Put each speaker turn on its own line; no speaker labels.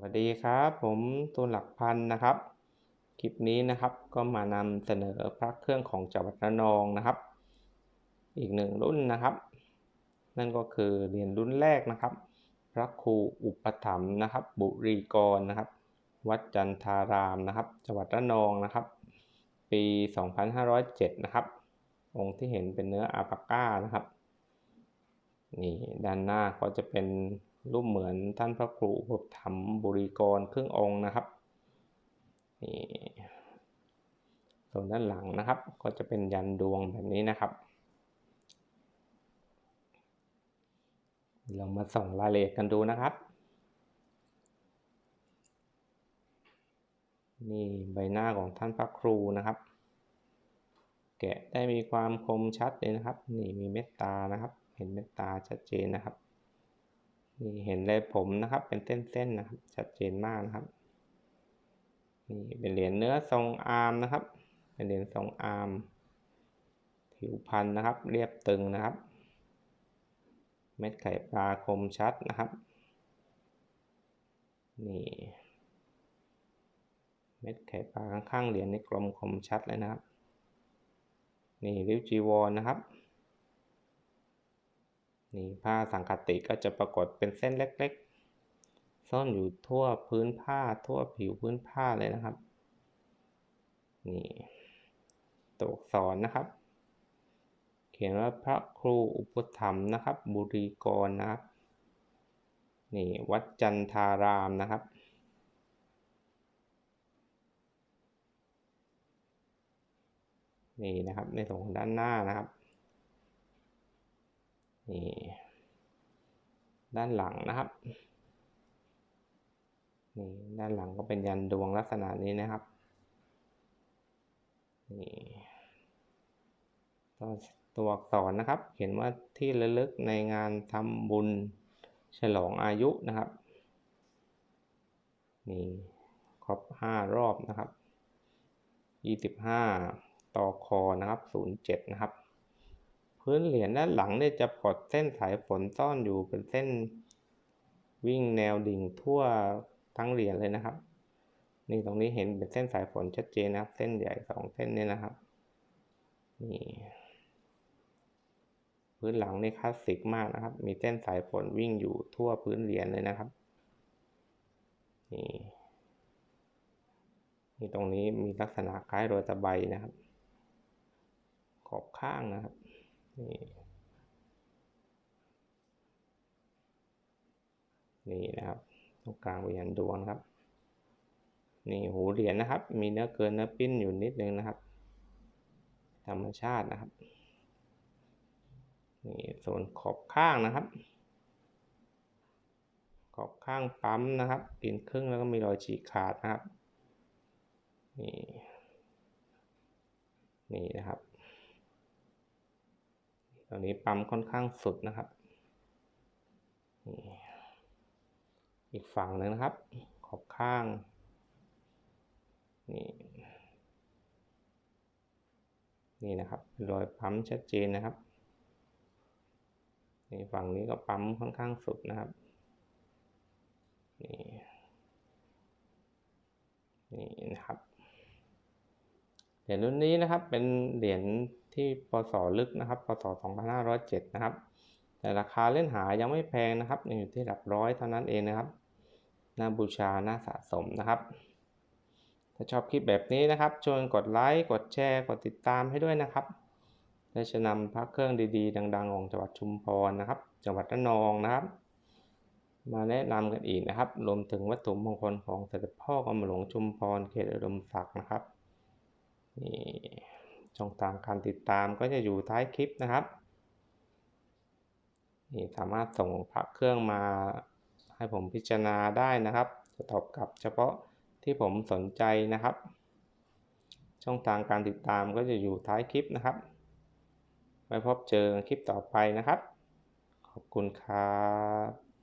วัสดีครับ ผมตูนหลักพันนะครับ คลิปนี้นะครับก็มานำเสนอพระเครื่องของจังหวัดระนองนะครับ อีกหนึ่งรุ่นนะครับ นั่นก็คือเหรียญรุ่นแรกนะครับ พระครูอุปถัมภ์นะครับ บุรีกรนะครับ วัดจันทารามนะครับ จังหวัดระนองนะครับ ปี 2507 นะครับ องค์ที่เห็นเป็นเนื้ออาปาก้านะครับนี่ด้านหน้าก็จะเป็น รูปเหมือนท่านพระครูอุปถัมภ์บุรีกรเครึ่ององค์นะครับนี่ส่วนด้านหลังนะครับ ก็จะเป็นยันดวงแบบนี้นะครับ เรามาส่องรายละเอียดกันดูนะครับ นี่ใบหน้าของท่านพระครูนะครับ แกะได้มีความคมชัดเลยนะครับ นี่มีเม็ดตานะครับ เห็นเม็ดตาชัดเจนนะครับ นี่เห็นเลยผมนะครับ เป็นเส้นๆนะครับ ชัดเจนมากนะครับ นี่เป็นเหรียญเนื้อทรงอาร์มนะครับ เป็นเหรียญทรงอาร์ม ผิวพันธ์นะครับ เรียบตึงนะครับ เม็ดไข่ปลาคมชัดนะครับ นี่ เม็ดไข่ปลาข้างๆเหรียญนี่กลมคมชัดเลยนะครับ นี่ริ้วจีวรนะครับ นี่ผ้าสังคติก็จะปรากฏเป็นเส้นเล็กๆ ซ่อนอยู่ทั่วพื้นผ้าทั่วผิวพื้นผ้าเลยนะครับนี่ตัวอักษรนะครับ เขียนว่าพระครูอุปถัมภ์นะครับ บุรีกรนะครับนี่วัดจันทารามนะครับนี่นะครับในส่วนของด้านหน้านะครับ นี่ด้านหลังนะครับนี่ด้านหลังก็เป็นยันดวงลักษณะนี้นะครับนี่ตัวอักษรนะครับ เขียนว่าที่ระลึกในงานทำบุญฉลองอายุนะครับนี่ครบห้ารอบนะครับยี่สิบห้าต่อคอนะครับศูนย์เจ็ดนะครับ พื้นเหรียญด้านหลังเนี่ยจะปลดเส้นสายฝนซ่อนอยู่เป็นเส้นวิ่งแนวดิ่งทั่วทั้งเหรียญเลยนะครับ นี่ตรงนี้เห็นเป็นเส้นสายฝนชัดเจนนะครับ เส้นใหญ่สองเส้นนี่นะครับนี่พื้นหลังนี่คลาสสิกมากนะครับ มีเส้นสายฝนวิ่งอยู่ทั่วพื้นเหรียญเลยนะครับนี่นี่ตรงนี้มีลักษณะคล้ายรอยตะไบนะครับ ขอบข้างนะครับ นี่นี่นะครับตรงกลางเป็นยันดวงครับ นี่หูเหรียญนะครับ มีเนื้อเกินเนื้อปิ้นอยู่นิดนึงนะครับ ธรรมชาตินะครับ นี่ส่วนขอบข้างนะครับ ขอบข้างปั๊มนะครับกินครึ่งแล้วก็มีรอยฉีกขาดนะครับ นี่ นี่นะครับ อนนี้ปั๊มค่อนข้างสุดนะครับ อีกฝั่งหนึ่งนะครับ ขอบข้าง นี่ นี่นะครับรอยปั๊มชัดเจนนะครับนี่ฝั่งนี้ก็ปั๊มค่อนข้างสุดนะครับ นี่นะครับ เหรียญรุ่นนี้นะครับเป็นเหรียญที่ปศลึกนะครับปศ2507 นะครับ แต่ราคาเล่นหายังไม่แพงนะครับอยู่ที่หลักร้อยเท่านั้นเองนะครับน่าบูชาน่าสะสมนะครับ ถ้าชอบคลิปแบบนี้นะครับชวนกดไลค์ กดแชร์ กดติดตามให้ด้วยนะครับและจะนำพระเครื่องดีๆ ดัง ๆ ของจังหวัดชุมพรนะครับ จังหวัดระนองนะครับ มาแนะนำกันอีกนะครับ รวมถึงวัตถุมงคลของเสด็จพ่อกรมหลวงชุมพรเขตอุดมศักดิ์นะครับ นี่ช่องทางการติดตามก็จะอยู่ท้ายคลิปนะครับนี่สามารถส่งพระเครื่องมาให้ผมพิจารณาได้นะครับ จะตอบกลับเฉพาะที่ผมสนใจนะครับ ช่องทางการติดตามก็จะอยู่ท้ายคลิปนะครับไว้พบเจอคลิปต่อไปนะครับ ขอบคุณครับ